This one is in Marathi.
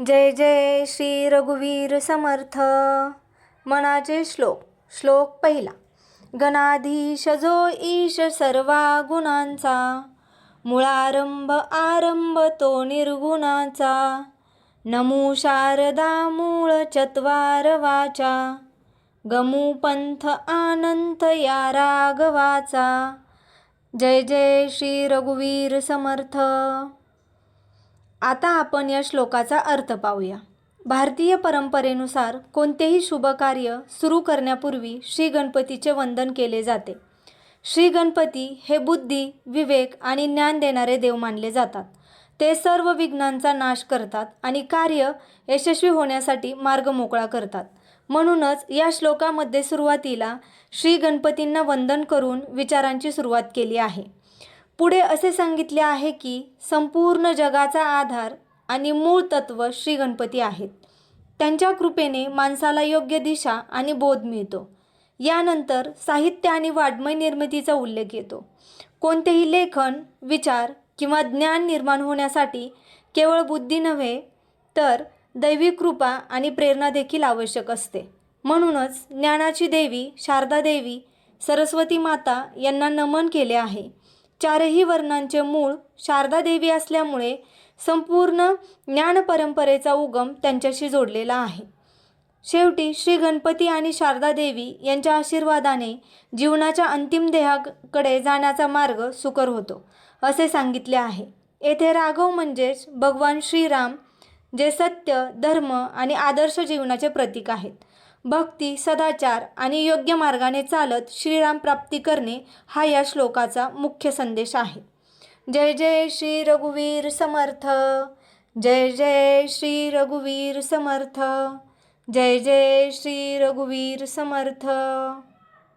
जय जय श्री रघुवीर समर्थ. मनाचे श्लोक श्लोक पहिला. गणाधीश जो ईश सर्वा गुणांचा मुळारंभ आरंभ तो निर्गुणाचा. नमू शारदा मूळ चत्वार वाचा गमू पंथ आनंत या राघवाचा जय जय श्री रघुवीर समर्थ. आता आपण या श्लोकाचा अर्थ पाहूया. भारतीय परंपरेनुसार कोणतेही शुभ कार्य सुरू करण्यापूर्वी श्री गणपतीचे वंदन केले जाते. श्री गणपती हे बुद्धी विवेक आणि ज्ञान देणारे देव मानले जातात. ते सर्व विघ्नांचा नाश करतात आणि कार्य यशस्वी होण्यासाठी मार्ग मोकळा करतात. म्हणूनच या श्लोकामध्ये सुरुवातीला श्री गणपतींना वंदन करून विचारांची सुरुवात केली आहे. पुढे असे सांगितले आहे की संपूर्ण जगाचा आधार आणि मूळ तत्व श्री गणपती आहेत. त्यांच्या कृपेने माणसाला योग्य दिशा आणि बोध मिळतो. यानंतर साहित्य आणि वाड्मय निर्मितीचा उल्लेख येतो. कोणतेही लेखन विचार किंवा ज्ञान निर्माण होण्यासाठी केवळ बुद्धी नव्हे तर दैवी कृपा आणि प्रेरणा देखील आवश्यक असते. म्हणूनच ज्ञानाची देवी शारदा देवी सरस्वती माता यांना नमन केले आहे. चारही वर्णांचे मूळ शारदादेवी असल्यामुळे संपूर्ण ज्ञानपरंपरेचा उगम त्यांच्याशी जोडलेला आहे. शेवटी श्री गणपती आणि शारदा देवी यांच्या आशीर्वादाने जीवनाच्या अंतिम देहाकडे जाण्याचा मार्ग सुकर होतो असे सांगितले आहे. येथे राघव म्हणजेच भगवान श्रीराम जे सत्य धर्म आणि आदर्श जीवनाचे प्रतीक आहेत. भक्ती सदाचार आणि योग्य मार्गाने चालत श्रीराम प्राप्ती करणे हा या श्लोकाचा मुख्य संदेश आहे. जय जय श्री रघुवीर समर्थ जय जय श्री रघुवीर समर्थ जय जय श्री रघुवीर समर्थ.